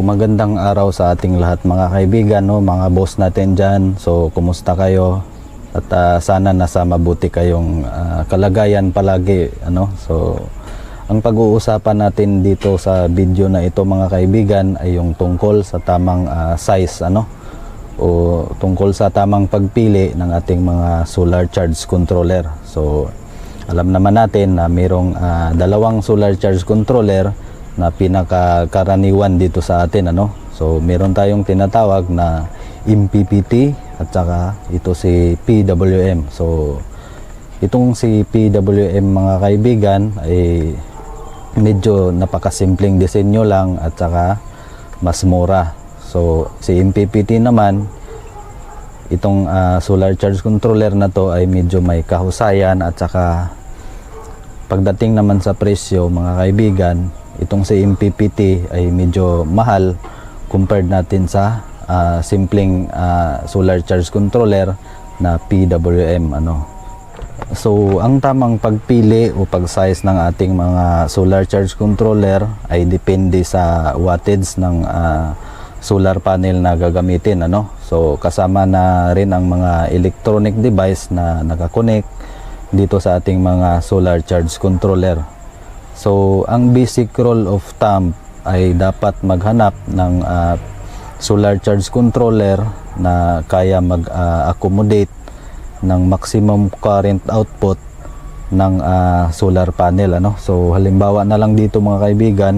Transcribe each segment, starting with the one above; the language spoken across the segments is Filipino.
Magandang araw sa ating lahat mga kaibigan, no? mga boss natin dyan. So kumusta kayo? At ah, sana nasa mabuti kayong ah, kalagayan palagi. Ano? So ang pag-uusapan natin dito sa video na ito mga kaibigan ay yung tungkol sa tamang ah, size ano o tungkol sa tamang pagpili ng ating mga solar charge controller. So alam naman natin na mayroong ah, dalawang solar charge controller na pinakakaraniwan dito sa atin ano. So meron tayong tinatawag na MPPT at saka ito si PWM. So itong si PWM mga kaibigan ay medyo napakasimpleng disenyo lang at saka mas mura. So si MPPT naman itong ah, solar charge controller na to ay medyo may kahusayan at saka pagdating naman sa presyo mga kaibigan itong si MPPT ay medyo mahal compared natin sa ah, simpleng ah, solar charge controller na PWM ano So, ang tamang pagpili o pag-size ng ating mga solar charge controller ay depende sa wattage ng ah, solar panel na gagamitin ano. So, kasama na rin ang mga electronic device na nakakonect dito sa ating mga solar charge controller. So, ang basic rule of thumb ay dapat maghanap ng ah, solar charge controller na kaya mag-accommodate ng maximum current output ng ah, solar panel ano. So, halimbawa na lang dito mga kaibigan,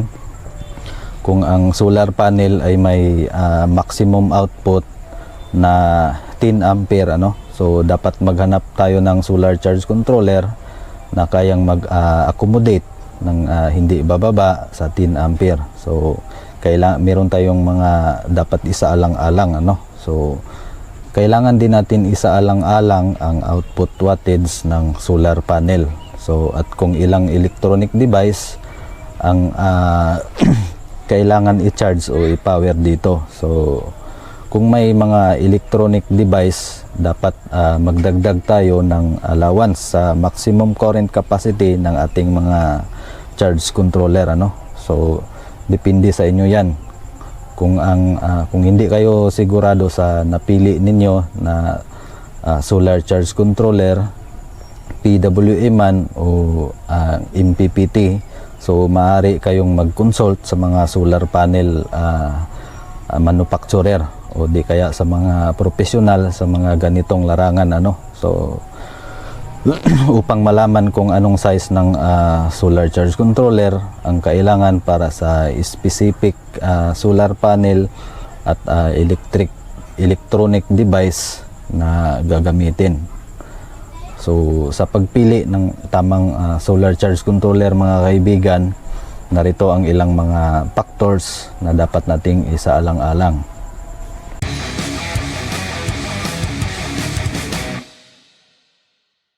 kung ang solar panel ay may ah, maximum output na 10 ampere ano. So, dapat maghanap tayo ng solar charge controller na kayang mag-accommodate ng ah, hindi bababa sa 10 ampere. So, kailangan meron tayong mga dapat isaalang-alang ano. So, kailangan din natin isaalang-alang ang output wattage ng solar panel. So, at kung ilang electronic device ang ah, kailangan i-charge o i-power dito. So, kung may mga electronic device, dapat ah, magdagdag tayo ng allowance sa maximum current capacity ng ating mga charge controller ano. So, depende sa inyo 'yan. Kung ang ah, kung hindi kayo sigurado sa napili ninyo na ah, solar charge controller, PWM man o ah, MPPT, so maaari kayong mag-consult sa mga solar panel ah, manufacturer o di kaya sa mga profesional sa mga ganitong larangan ano. So upang malaman kung anong size ng ah, solar charge controller ang kailangan para sa specific ah, solar panel at ah, electric electronic device na gagamitin. So sa pagpili ng tamang ah, solar charge controller mga kaibigan, narito ang ilang mga factors na dapat nating isaalang-alang.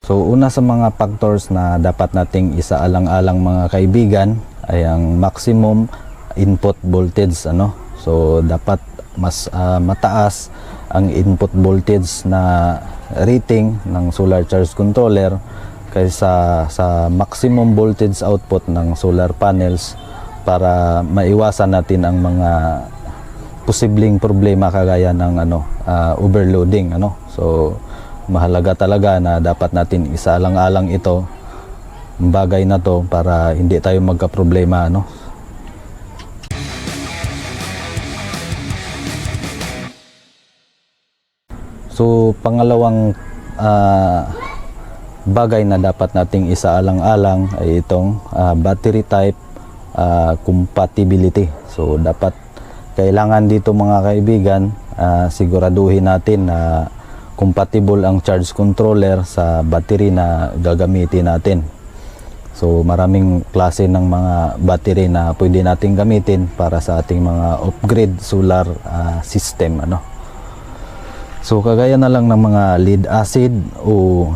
So una sa mga factors na dapat nating isaalang-alang mga kaibigan ay ang maximum input voltage ano. So dapat mas ah, mataas ang input voltage na rating ng solar charge controller kaysa sa maximum voltage output ng solar panels para maiwasan natin ang mga posibleng problema kagaya ng ano ah, overloading ano. So mahalaga talaga na dapat natin isaalang-alang ito bagay na to para hindi tayo magka-problema ano. So pangalawang ah, bagay na dapat nating isaalang-alang ay itong ah, battery type ah, compatibility. So dapat kailangan dito mga kaibigan ah, siguraduhin natin na compatible ang charge controller sa battery na gagamitin natin. So maraming klase ng mga battery na pwede nating gamitin para sa ating mga off-grid solar ah, system ano. So kagaya na lang ng mga lead acid o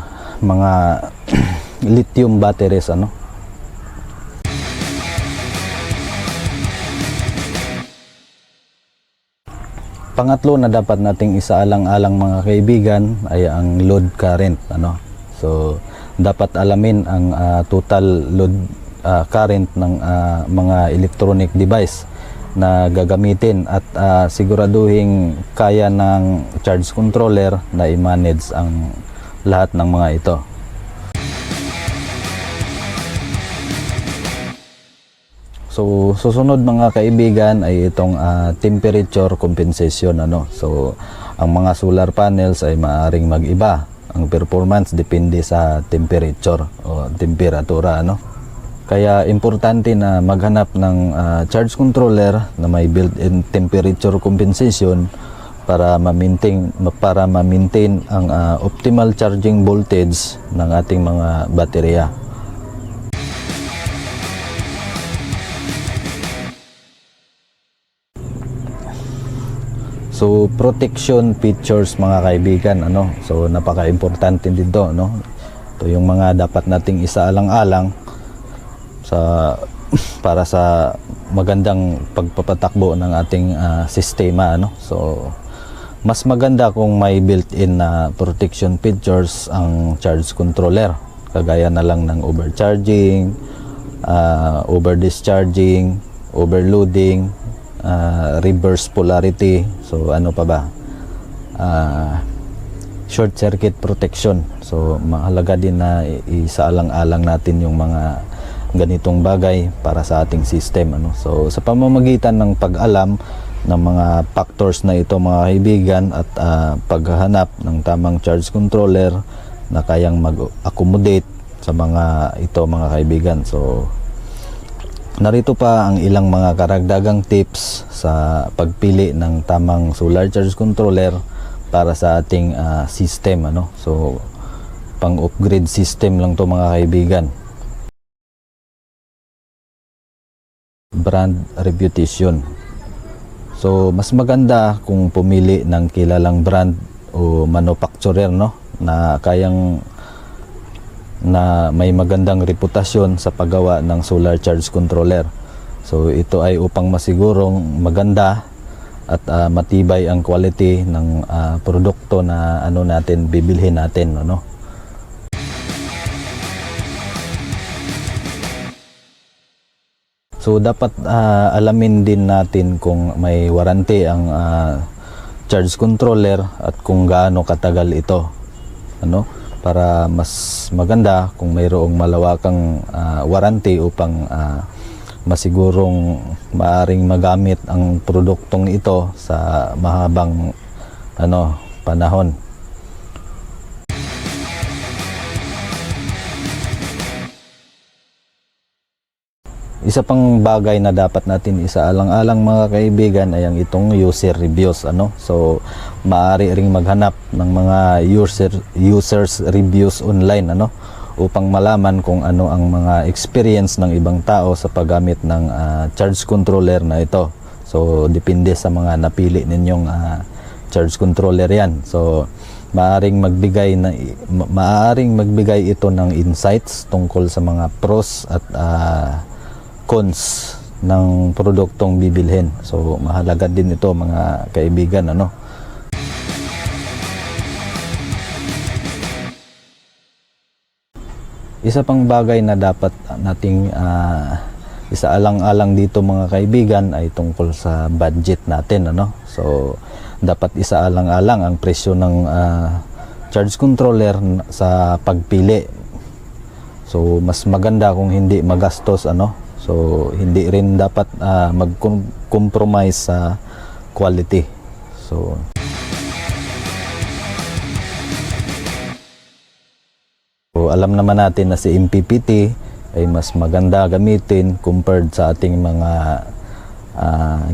mga lithium batteries ano. Pangatlo na dapat nating isaalang-alang mga kaibigan ay ang load current ano. So dapat alamin ang ah, total load ah, current ng ah, mga electronic device na gagamitin at ah, siguraduhin kaya ng charge controller na i-manage ang lahat ng mga ito. So susunod mga kaibigan ay itong ah, temperature compensation ano. So ang mga solar panels ay maaring mag-iba. Ang performance depende sa temperature o temperatura ano. Kaya importante na maghanap ng ah, charge controller na may built-in temperature compensation para ma-maintain para ma-maintain ang ah, optimal charging voltage ng ating mga baterya. So protection features mga kaibigan ano. So napaka-importante dito no. Ito yung mga dapat nating isaalang-alang sa para sa magandang pagpapatakbo ng ating ah, sistema ano. So mas maganda kung may built-in na protection features ang charge controller kagaya na lang ng overcharging, ah, over-discharging, overloading, ah, reverse polarity. So ano pa ba? Ah, short circuit protection. So mahalaga din na isaalang-alang natin yung mga ganitong bagay para sa ating system ano. So sa pamamagitan ng pag-alam ng mga factors na ito mga kaibigan at ah, paghahanap ng tamang charge controller na kayang mag-accommodate sa mga ito mga kaibigan. So Narito pa ang ilang mga karagdagang tips sa pagpili ng tamang solar charge controller para sa ating ah, system ano. So pang-upgrade system lang to mga kaibigan. Brand reputation. So mas maganda kung pumili ng kilalang brand o manufacturer no na kayang na may magandang reputasyon sa paggawa ng solar charge controller. So ito ay upang masigurong maganda at ah, matibay ang quality ng ah, produkto na ano natin bibilhin natin ano. So dapat ah, alamin din natin kung may warranty ang ah, charge controller at kung gaano katagal ito. Ano? Para mas maganda kung mayroong malawakang ah, warranty upang ah, masigurong maaring magamit ang produktong ito sa mahabang ano panahon. Isa pang bagay na dapat natin isaalang-alang mga kaibigan ay ang itong user reviews ano. So maaari ring maghanap ng mga user users reviews online ano upang malaman kung ano ang mga experience ng ibang tao sa paggamit ng ah, charge controller na ito. So depende sa mga napili ninyong ah, charge controller 'yan. So maaring magbigay na ma- maaring magbigay ito ng insights tungkol sa mga pros at ah, cons ng produktong bibilhin. So mahalaga din ito mga kaibigan ano. Isa pang bagay na dapat nating ah, isaalang-alang dito mga kaibigan ay tungkol sa budget natin ano. So dapat isaalang-alang ang presyo ng ah, charge controller sa pagpili. So mas maganda kung hindi magastos ano. So hindi rin dapat ah, mag-compromise sa quality. So So, alam naman natin na si MPPT ay mas maganda gamitin compared sa ating mga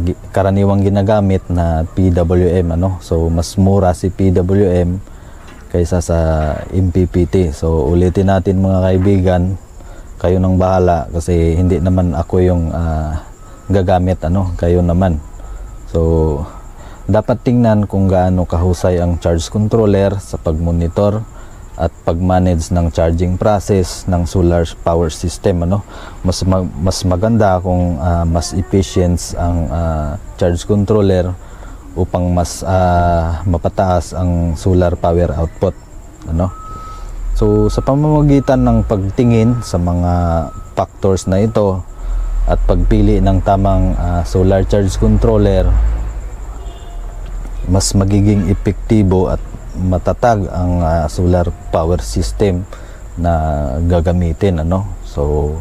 gi- karaniwang ginagamit na PWM ano. So mas mura si PWM kaysa sa MPPT. So ulitin natin mga kaibigan, kayo nang bahala kasi hindi naman ako yung ah, gagamit ano, kayo naman. So dapat tingnan kung gaano kahusay ang charge controller sa pagmonitor at pag-manage ng charging process ng solar power system ano mas mag- mas maganda kung ah, mas efficient ang ah, charge controller upang mas ah, mapataas ang solar power output ano so sa pamamagitan ng pagtingin sa mga factors na ito at pagpili ng tamang ah, solar charge controller mas magiging epektibo at matatag ang ah, solar power system na gagamitin ano? So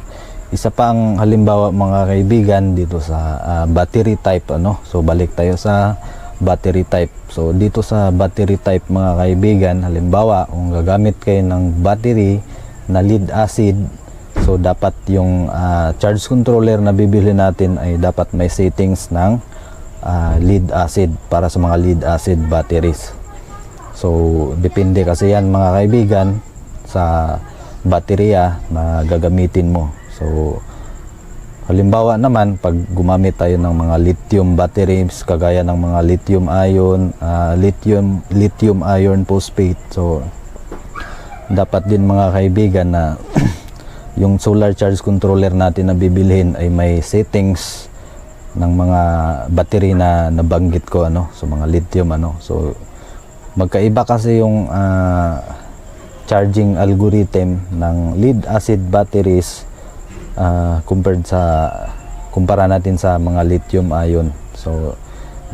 isa pa ang halimbawa mga kaibigan dito sa ah, battery type ano? So balik tayo sa battery type so dito sa battery type mga kaibigan halimbawa kung gagamit kayo ng battery na lead acid so dapat yung ah, charge controller na bibili natin ay dapat may settings ng ah, lead acid para sa mga lead acid batteries So, depende kasi yan mga kaibigan sa baterya na gagamitin mo. So, halimbawa naman, pag gumamit tayo ng mga lithium batteries, kagaya ng mga lithium ion, ah, lithium, lithium iron phosphate. So, dapat din mga kaibigan na yung solar charge controller natin na bibilhin ay may settings ng mga battery na nabanggit ko ano so mga lithium ano so magkaiba kasi yung ah, charging algorithm ng lead acid batteries ah, compared sa kumpara natin sa mga lithium ion. So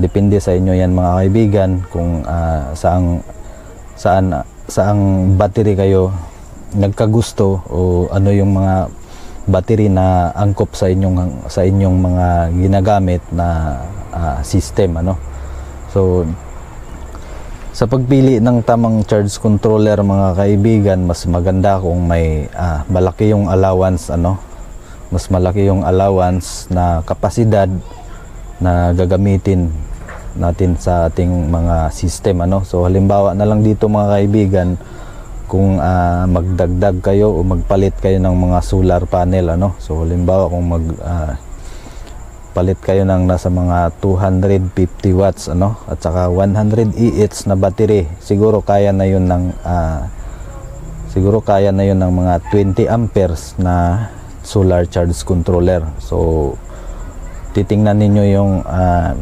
depende sa inyo yan mga kaibigan kung ah, saang saan saang battery kayo nagkagusto o ano yung mga battery na angkop sa inyong sa inyong mga ginagamit na ah, system ano. So sa pagpili ng tamang charge controller mga kaibigan mas maganda kung may ah, malaki yung allowance ano mas malaki yung allowance na kapasidad na gagamitin natin sa ating mga system ano? So halimbawa na lang dito mga kaibigan kung ah, magdagdag kayo o magpalit kayo ng mga solar panel ano? So halimbawa kung mag ah, palit kayo ng nasa mga 250 watts ano? At saka 100 EH na battery siguro kaya na yun ng ah, siguro kaya na yun ng mga 20 amperes na solar charge controller. So titingnan ninyo yung ah,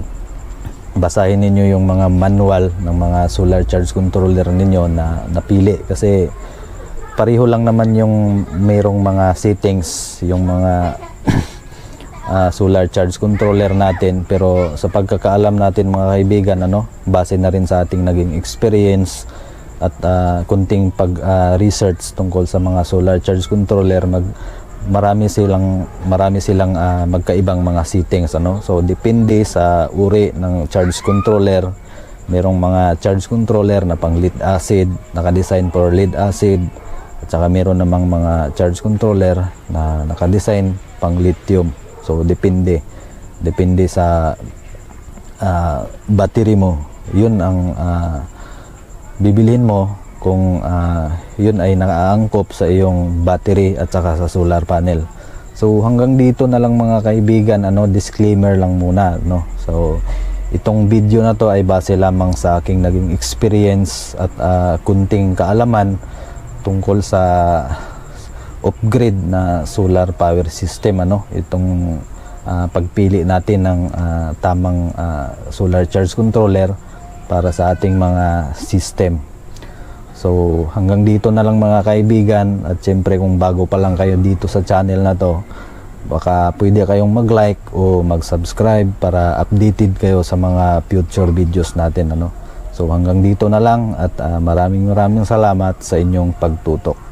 basahin ninyo yung mga manual ng mga solar charge controller ninyo na napili. Kasi pareho lang naman yung mayroong mga settings yung mga ah, solar charge controller natin. Pero sa pagkakaalam natin mga kaibigan ano base na rin sa ating naging experience at ah, kunting pag ah, research tungkol sa mga solar charge controller mag marami silang marami silang ah, magkaibang mga settings ano? So depende sa uri ng charge controller. Merong mga charge controller na pang lead acid naka-design for lead acid. At saka meron namang mga charge controller na naka-design pang lithium. So depende. Depende sa ah, battery mo. Yun ang ah, bibilhin mo kung ah, yun ay nakaangkop sa iyong battery at saka sa solar panel. So hanggang dito na lang mga kaibigan, ano disclaimer lang muna, no. So itong video na to ay base lamang sa aking naging experience at ah, kunting kaalaman tungkol sa upgrade na solar power system ano itong ah, pagpili natin ng ah, tamang ah, solar charge controller para sa ating mga system So hanggang dito na lang mga kaibigan at syempre kung bago pa lang kayo dito sa channel na to baka pwede kayong mag-like o mag-subscribe para updated kayo sa mga future videos natin ano. So hanggang dito na lang at ah, maraming maraming salamat sa inyong pagtutok.